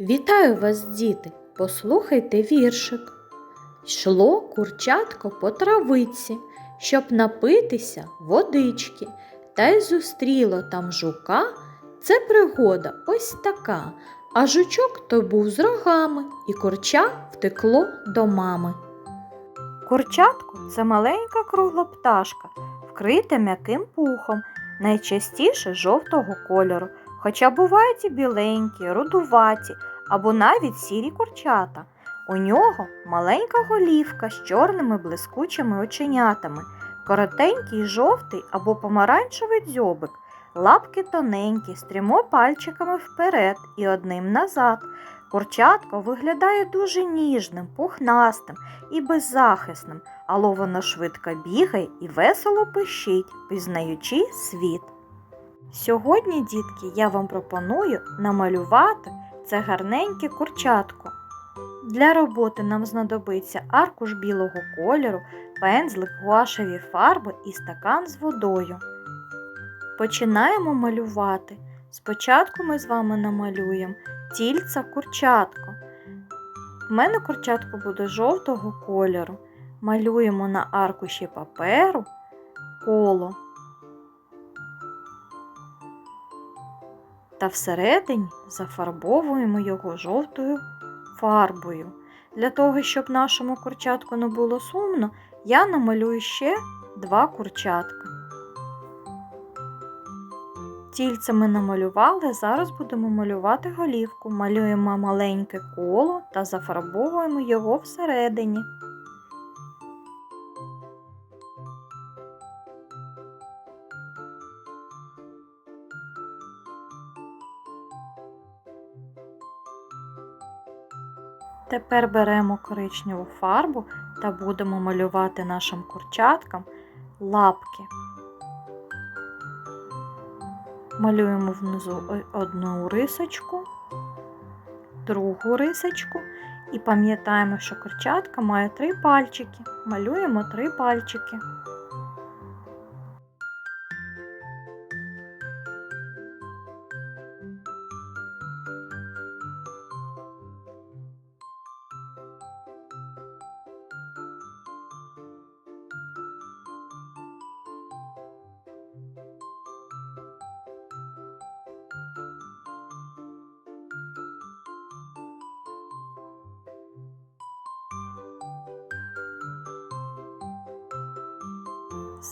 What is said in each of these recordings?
Вітаю вас, діти! Послухайте віршик. Йшло курчатко по травиці, щоб напитися водички, та й зустріло там жука. Це пригода ось така. А жучок той був з рогами, і курча втекло до мами. Курчатко це маленька кругла пташка, вкрита м'яким пухом, найчастіше жовтого кольору, хоча бувають і біленькі, рудуваті або навіть сірі курчата. У нього маленька голівка з чорними блискучими оченятами, коротенький жовтий або помаранчевий дзьобик, лапки тоненькі, з трьома пальчиками вперед і одним назад. Курчатко виглядає дуже ніжним, пухнастим і беззахисним, але воно швидко бігає і весело пищить, пізнаючи світ. Сьогодні, дітки, я вам пропоную намалювати це гарненьке курчатко. Для роботи нам знадобиться аркуш білого кольору, пензлик, гуашеві фарби і стакан з водою. Починаємо малювати. Спочатку ми з вами намалюємо тільця курчатко. У мене курчатко буде жовтого кольору. Малюємо на аркуші паперу коло. Та всередині зафарбовуємо його жовтою фарбою. Для того, щоб нашому курчатку не було сумно, я намалюю ще два курчатка. Тільце ми намалювали, зараз будемо малювати голівку. Малюємо маленьке коло та зафарбовуємо його всередині. Тепер беремо коричневу фарбу та будемо малювати нашим курчаткам лапки. Малюємо внизу одну рисочку, другу рисочку і пам'ятаємо, що курчатка має три пальчики. Малюємо три пальчики.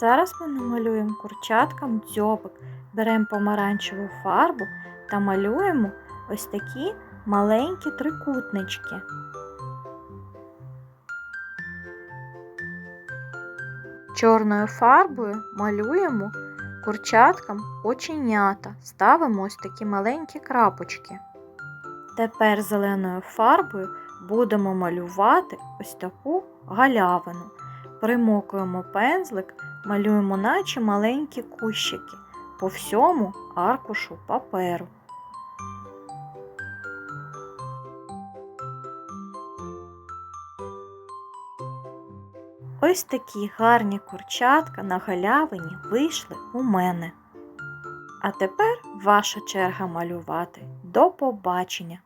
Зараз ми намалюємо курчаткам дзьобик, беремо помаранчеву фарбу та малюємо ось такі маленькі трикутнички. Чорною фарбою малюємо курчаткам оченята, ставимо ось такі маленькі крапочки. Тепер зеленою фарбою будемо малювати ось таку галявину. Примокуємо пензлик, малюємо наче маленькі кущики по всьому аркушу паперу. Ось такі гарні курчатка на галявині вийшли у мене. А тепер ваша черга малювати. До побачення!